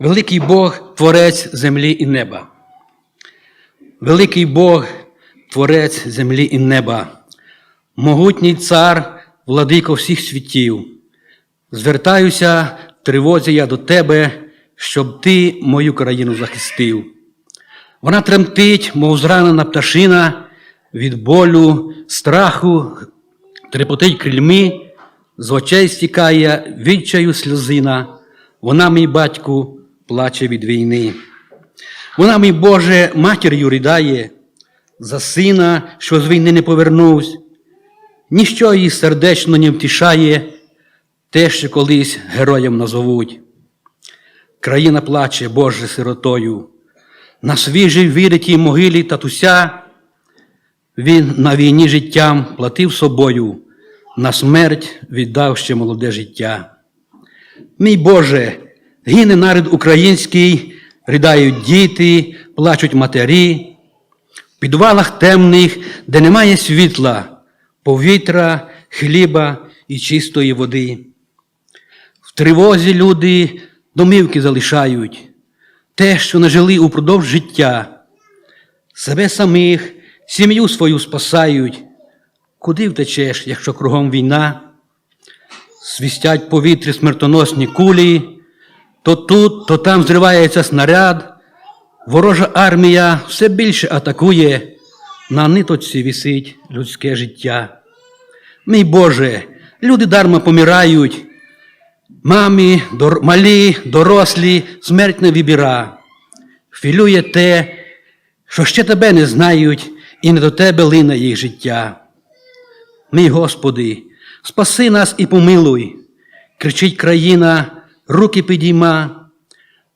Великий Бог Творець землі і неба. Великий Бог Творець землі і неба, могутній цар, владико всіх світів. Звертаюся в тривозі я до тебе, щоб ти мою країну захистив. Вона тремтить, мов зранена пташина, від болю, страху, трепотить крильми, з очей стікає відчаю сльозина. Вона, мій батьку, плаче від війни. Вона, мій Боже, матір'ю ридає за сина, що з війни не повернувся. Ніщо її сердечно не втішає, те, що колись героєм назовуть. Країна плаче, Боже, сиротою. На свіжій віритій могилі татуся він на війні життям платив собою, на смерть віддав ще молоде життя. Мій Боже, гине народ український, ридають діти, плачуть матері, в підвалах темних, де немає світла, повітря, хліба і чистої води. В тривозі люди домівки залишають, те, що не жили упродовж життя, себе самих, сім'ю свою спасають. Куди втечеш, якщо кругом війна? Свістять в повітрі смертоносні кулі, то тут, то там зривається снаряд, ворожа армія все більше атакує, на ниточці висить людське життя. Мій Боже, люди дарма помирають, мамі, дор... малі, дорослі, смерть не вибіра. Філює те, що ще тебе не знають, і не до тебе лине їх життя. Мій Господи, спаси нас і помилуй, кричить країна, руки підійма.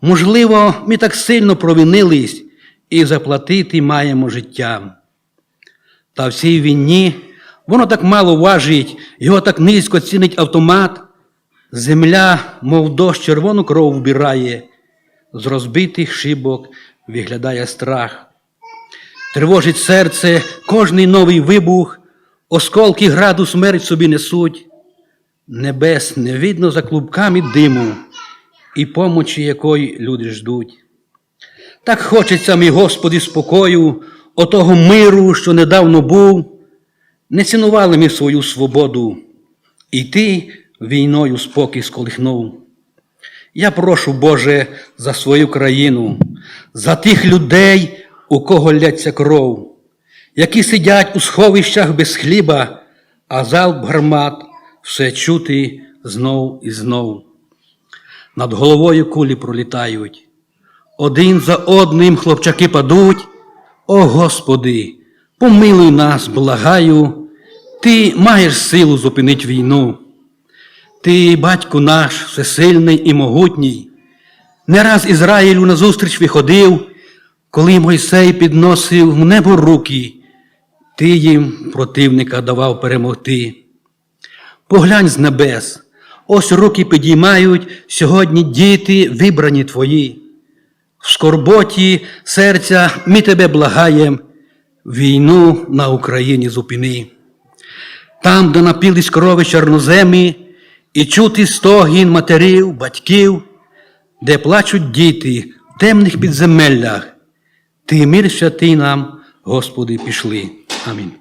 Можливо, ми так сильно провинились і заплатити маємо життям. Та в цій війні воно так мало важить, його так низько цінить автомат. Земля, мов дощ червону кров вбирає, з розбитих шибок виглядає страх. Тривожить серце кожний новий вибух, осколки граду смерть собі несуть. Небес не видно за клубками диму, і помочі якої люди ждуть. Так хочеться, мій Господи, спокою, отого миру, що недавно був, не цінували ми свою свободу, і ти війною спокій сколихнув. Я прошу, Боже, за свою країну, за тих людей, у кого лється кров, які сидять у сховищах без хліба, а залп гармат все чути знов і знов. Над головою кулі пролітають. Один за одним хлопчаки падуть. О Господи, помилуй нас, благаю, Ти маєш силу зупинити війну. Ти, батько наш, всесильний і могутній, не раз Ізраїлю назустріч виходив, коли Мойсей підносив в небо руки, ти їм противника давав перемогти. Поглянь з небес, ось руки підіймають сьогодні діти, вибрані твої. В скорботі серця ми тебе благаєм, війну на Україні зупини. Там, де напілись крови чорноземі, і чути стогін матерів, батьків, де плачуть діти в темних підземеллях, ти мир святий нам, Господи, пішли. Амінь.